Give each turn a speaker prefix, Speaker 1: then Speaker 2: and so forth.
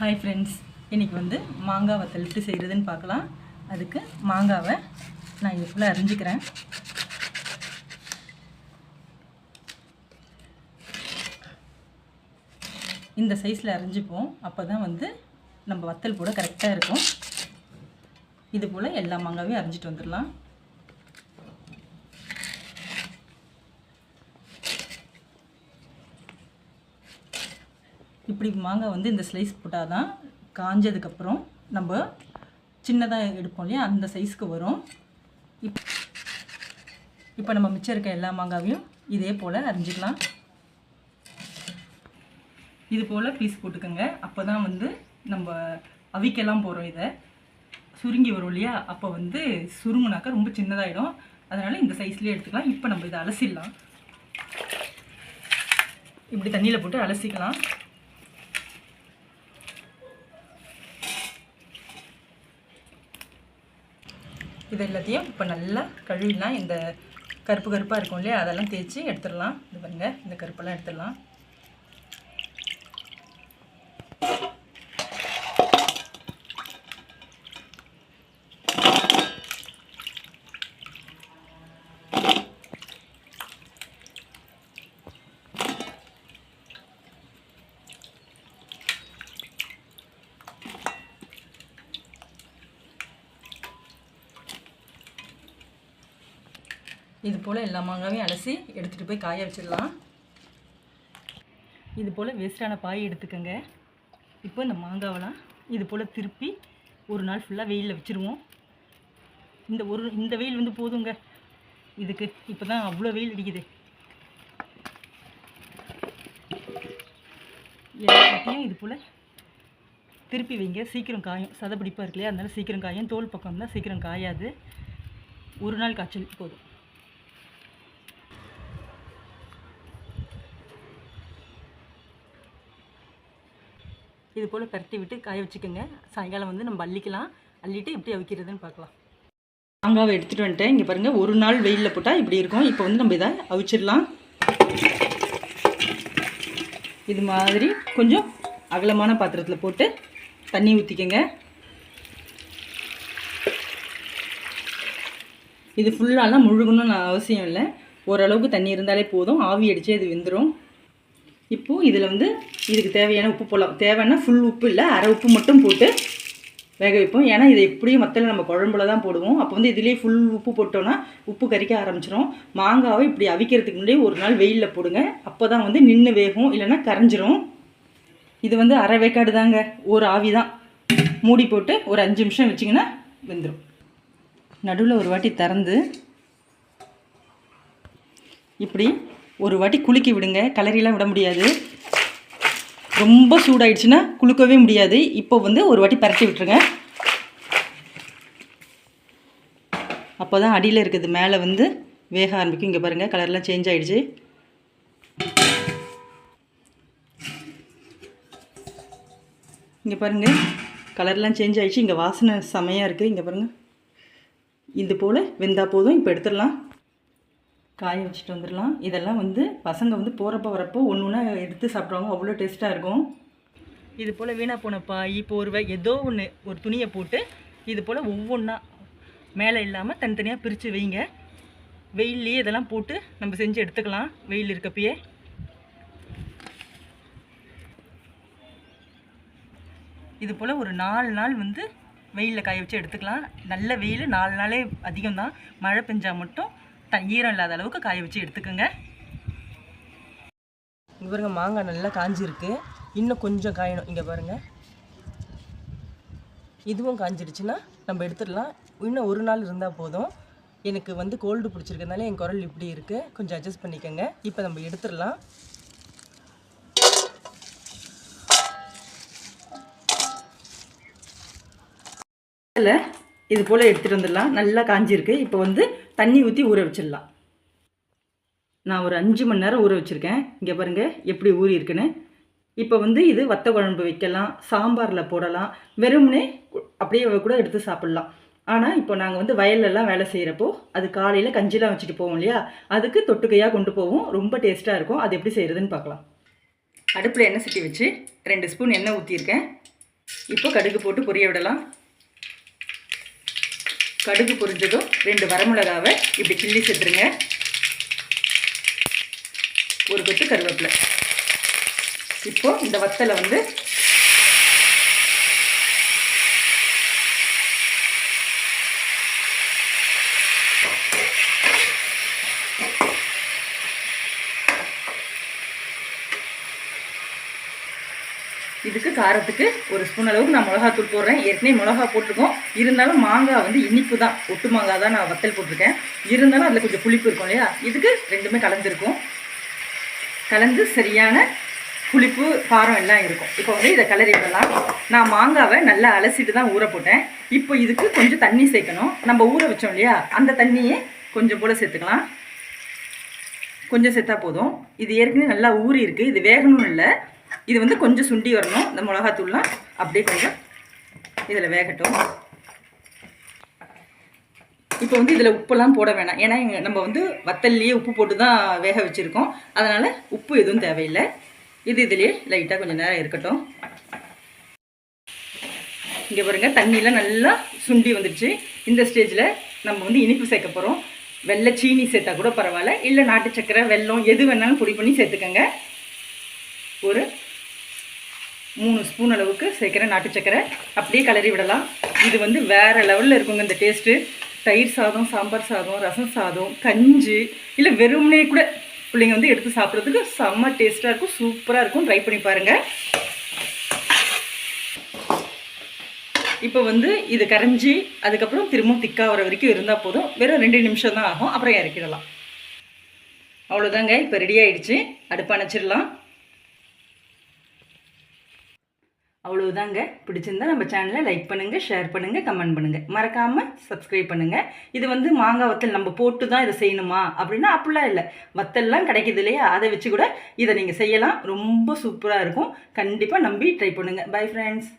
Speaker 1: Hi friends இன்றைக்கி வந்து மாங்காவை வத்தல் எப்படி செய்கிறதுன்னு பார்க்கலாம். அதுக்கு மாங்காவை நான் இது ஃபுல்லாக அரிஞ்சிக்கிறேன். இந்த சைஸில் அரிஞ்சிப்போம். அப்போ தான் வந்து நம்ம வத்தல் கூட கரெக்டாக இருக்கும். இது போல் எல்லா மாங்காவையும் அரிஞ்சிட்டு வந்துடலாம். இப்படி மாங்காய் வந்து இந்த ஸ்லைஸ் போட்டால் தான் காஞ்சதுக்கப்புறம் நம்ம சின்னதாக எடுப்போம் இல்லையா? அந்த சைஸ்க்கு வரும். இப் இப்போ நம்ம மிச்சம் இருக்க எல்லா மாங்காவையும் இதே போல் அரிஞ்சிக்கலாம். இது போல் பீஸ் போட்டுக்கோங்க. அப்போ தான் வந்து நம்ம அவிக்கலாம் போகிறோம் இதை. சுருங்கி வரும் இல்லையா? அப்போ வந்து சுருங்குனாக்கா ரொம்ப சின்னதாகிடும் அதனால் இந்த சைஸ்லேயே எடுத்துக்கலாம். இப்போ நம்ம இதை அலசிடலாம். இப்படி தண்ணியில் போட்டு அலசிக்கலாம். இது எல்லாத்தையும் இப்போ நல்லா கழுவிடலாம் இந்த கருப்பு கருப்பாக இருக்கும் இல்லையா? அதெல்லாம் தேய்ச்சி எடுத்துடலாம். இது பாருங்க இந்த கருப்பெல்லாம் எடுத்துடலாம். இது போல் எல்லா மாங்காவையும் அலசி எடுத்துகிட்டு போய் காய வச்சிடலாம். இது போல் வேஸ்ட்டான பாய் எடுத்துக்கோங்க. இப்போ இந்த மாங்காவெல்லாம் இது போல் திருப்பி ஒரு நாள் ஃபுல்லாக வெயிலில் வச்சுருவோம். இந்த ஒரு இந்த வெயில் வந்து போதுங்க. இதுக்கு இப்போ தான் அவ்வளோ வெயில் அடிக்குது. எல்லாத்தையும் இது போல் திருப்பி வைங்க. சீக்கிரம் காயும். சதப்பிடிப்பாக இருக்கு இல்லையா? அதனால சீக்கிரம் காயும். தோல் பக்கம் தான் சீக்கிரம் காயாது. ஒரு நாள் காய்ச்சல் போதும். இது போல் பரட்டி விட்டு காய வச்சுக்கோங்க. சாயங்காலம் வந்து நம்ம அள்ளிக்கலாம். அள்ளிட்டு எப்படி அவிக்கிறதுன்னு பார்க்கலாம். மாங்காவை எடுத்துகிட்டு வந்துட்டேன். இங்கே பாருங்கள் ஒரு நாள் வெயிலில் போட்டால் இப்படி இருக்கும். இப்போ வந்து நம்ம இதை அவிச்சிடலாம். இது மாதிரி கொஞ்சம் அகலமான பாத்திரத்தில் போட்டு தண்ணி ஊற்றிக்கங்க இது ஃபுல்லாலாம் முழுகணும்னு அவசியம் இல்லை. ஓரளவுக்கு தண்ணி இருந்தாலே போதும். ஆவி அடித்து அது வெந்துடும் இப்போது இதில் வந்து இதுக்கு தேவையான உப்பு போடலாம். தேவைன்னா ஃபுல் உப்பு இல்லை அரை உப்பு மட்டும் போட்டு வேக வைப்போம். ஏன்னா இதை எப்படியும் மற்ற நம்ம குழம்புல தான் போடுவோம். அப்போ வந்து இதுலேயே ஃபுல் உப்பு போட்டோன்னா உப்பு கறிக்க ஆரம்பிச்சிடும் மாங்காவை இப்படி அவிக்கிறதுக்கு முன்னாடி ஒரு நாள் வெயிலில் போடுங்க. அப்போ தான் வந்து நின்று வேகும் இல்லைன்னா கரைஞ்சிரும். இது வந்து அரை வேக்காடு தாங்க. ஒரு ஆவி தான். மூடி போட்டு ஒரு அஞ்சு நிமிஷம் வச்சிங்கன்னா வெந்துடும் நடுவில் ஒரு வாட்டி திறந்து இப்படி ஒரு வாட்டி குலுக்கி விடுங்க. கலரிலாம் விட முடியாது. ரொம்ப சூடாயிடுச்சுன்னா குலுக்கவே முடியாது. இப்போ வந்து ஒரு வாட்டி பரட்டி விட்டுருங்க. அப்போ தான் அடியில் இருக்குது. மேலே வந்து வேக ஆரம்பிக்கும். இங்கே பாருங்கள் கலர்லாம் சேஞ்ச் ஆகிடுச்சு இங்கே பாருங்கள் கலர்லாம் சேஞ்ச் ஆகிடுச்சு இங்கே வாசனை செமையாக இருக்குது இங்கே பாருங்கள் இது போல் வெந்தால் போதும். இப்போ எடுத்துடலாம். காய வச்சுட்டு வந்துடலாம். இதெல்லாம் வந்து பசங்க வந்து போகிறப்ப வரப்போ ஒன்று ஒன்றா எடுத்து சாப்பிடுவாங்க. அவ்வளோ டேஸ்ட்டாக இருக்கும். இது போல் வீணாக போன பாய் போர்வை ஏதோ ஒன்று ஒரு துணியை போட்டு இது போல் ஒவ்வொன்றா மேலே இல்லாமல் தனித்தனியாக பிரித்து வைங்க. வெயில்லையே இதெல்லாம் போட்டு நம்ம செஞ்சு எடுத்துக்கலாம். வெயில் இருக்கப்பயே. இது போல் ஒரு நாலு நாள் வந்து வெயிலில் காய வச்சு எடுத்துக்கலாம். நல்ல வெயில் நாலு நாளே அதிகம்தான். மழை பெஞ்சால் மட்டும் ஈரம் இல்லாத அளவுக்கு காய வச்சு எடுத்துக்கோங்க. இங்கே பாருங்கள் மாங்காய் நல்லா காஞ்சிருக்கு. இன்னும் கொஞ்சம் காயணும். இங்கே பாருங்கள் இதுவும் காஞ்சிடுச்சுன்னா நம்ம எடுத்துடலாம். இன்னும் ஒரு நாள் இருந்தால் போதும். எனக்கு வந்து கோல்டு பிடிச்சிருக்கனால என் குரல் இப்படி இருக்குது கொஞ்சம் அட்ஜஸ்ட் பண்ணிக்கோங்க. இப்போ நம்ம எடுத்துடலாம். இல்லை. இது போல் எடுத்துகிட்டு வந்துடலாம். நல்லா காஞ்சிருக்கு. இப்போ வந்து தண்ணி ஊற்றி ஊற வச்சிடலாம். நான் ஒரு அஞ்சு மணி நேரம் ஊற வச்சுருக்கேன். இங்கே பாருங்கள் எப்படி ஊறி இருக்குன்னு. இப்போ வந்து இது வத்த குழம்பு வைக்கலாம் சாம்பாரில் போடலாம். வெறும்னே அப்படியே கூட எடுத்து சாப்பிட்லாம். ஆனால் இப்போ நாங்கள் வந்து வயல்லலாம் வேலை செய்கிறப்போ அது காலையில் கஞ்சிலாம் வச்சுட்டு போவோம் இல்லையா? அதுக்கு தொட்டுக்கையாக கொண்டு போவோம். ரொம்ப டேஸ்ட்டாக இருக்கும். அது எப்படி செய்கிறதுன்னு பார்க்கலாம். அடுப்பில் எண்ணெய் சட்டி வச்சு ரெண்டு ஸ்பூன் எண்ணெய் ஊற்றியிருக்கேன் இப்போ கடுகு போட்டு பொரிய விடலாம். கடுகு பொரிஞ்சதும் ரெண்டு வரமிளகாவை இப்படி கிள்ளி சேர்த்துருங்க. ஒரு கொத்து கருவேப்பிலை. இப்போ இந்த வத்தலை வந்து இதுக்கு காரத்துக்கு ஒரு ஸ்பூன் அளவுக்கு நான் மிளகாத்தூள் போடுறேன். ஏற்கனவே மிளகா போட்டிருக்கோம். இருந்தாலும் மாங்காய் வந்து இனிப்பு தான். ஒட்டு மாங்காய் தான் நான் வத்தல் போட்டிருக்கேன். இருந்தாலும் அதில் கொஞ்சம் புளிப்பு இருக்கும் இல்லையா? இதுக்கு ரெண்டுமே கலந்துருக்கும் கலந்து சரியான புளிப்பு காரம் எல்லாம் இருக்கும். இப்போ வந்து இதை கலரி விடலாம். நான் மாங்காவை நல்லா அலசிட்டு தான் ஊற போட்டேன். இப்போ இதுக்கு கொஞ்சம் தண்ணி சேர்க்கணும். நம்ம ஊற வச்சோம் இல்லையா? அந்த தண்ணியை கொஞ்சம் போல் சேர்த்துக்கலாம். கொஞ்சம் சேர்த்தா போதும். இது ஏற்கனவே நல்லா ஊறி இருக்குது இது வேகணும்னு இல்லை. இது வந்து கொஞ்சம் சுண்டி வரணும். இந்த மிளகாத்தூள்லாம் அப்படியே கொஞ்சம் இதில் வேகட்டும். இப்போ வந்து இதில் உப்பெல்லாம் போட வேணாம். ஏன்னா நம்ம வந்து வத்தல்லையே உப்பு போட்டு தான் வேக வச்சுருக்கோம். அதனால் உப்பு எதுவும் தேவையில்லை. இது இதுலேயே லைட்டாக கொஞ்சம் நேரம் இருக்கட்டும். இங்கே பாருங்கள் தண்ணியெலாம் நல்லா சுண்டி வந்துடுச்சு. இந்த ஸ்டேஜில் நம்ம வந்து இனிப்பு சேர்க்க போகிறோம் வெள்ளை சீனி சேர்த்தா கூட பரவாயில்ல. இல்லை நாட்டு சக்கரை வெல்லம் எது வேணாலும் பொடி பண்ணி சேர்த்துக்கோங்க. ஒரு மூணு ஸ்பூன் அளவுக்கு சேர்க்குறேன் நாட்டு சக்கரை. அப்படியே கலரி விடலாம். இது வந்து வேறு லெவலில் இருக்குங்க இந்த டேஸ்ட்டு தயிர் சாதம் சாம்பார் சாதம் ரசம் சாதம் கஞ்சி இல்லை வெறுமனே கூட பிள்ளைங்க வந்து எடுத்து சாப்பிட்றதுக்கு செம்ம டேஸ்ட்டாக இருக்கும் சூப்பராக இருக்கும். ட்ரை பண்ணி பாருங்கள் இப்போ வந்து இது கரைஞ்சி அதுக்கப்புறம் திரும்பவும் திக்காக வர வரைக்கும் இருந்தால் போதும். வெறும் ரெண்டு நிமிஷம் தான் ஆகும். அப்புறம் இறக்கிடலாம். அவ்வளோதாங்க இப்போ ரெடி ஆகிடுச்சு அடுப்பு அணைச்சிடலாம். அவ்வளோதாங்க பிடிச்சிருந்தா நம்ம சேனலை லைக் பண்ணுங்கள் ஷேர் பண்ணுங்கள் கமெண்ட் பண்ணுங்கள் மறக்காமல் சப்ஸ்கிரைப் பண்ணுங்கள் இது வந்து மாங்காய் வத்தல் நம்ம போட்டு தான் இதை செய்யணுமா? அப்படின்னா அப்படிலாம் இல்லை. வத்தல்லாம் கிடைக்கிது இல்லையா? அதை வச்சு கூட இதை நீங்கள் செய்யலாம். ரொம்ப சூப்பராக இருக்கும். கண்டிப்பாக நம்பி ட்ரை பண்ணுங்கள் பை ஃப்ரெண்ட்ஸ்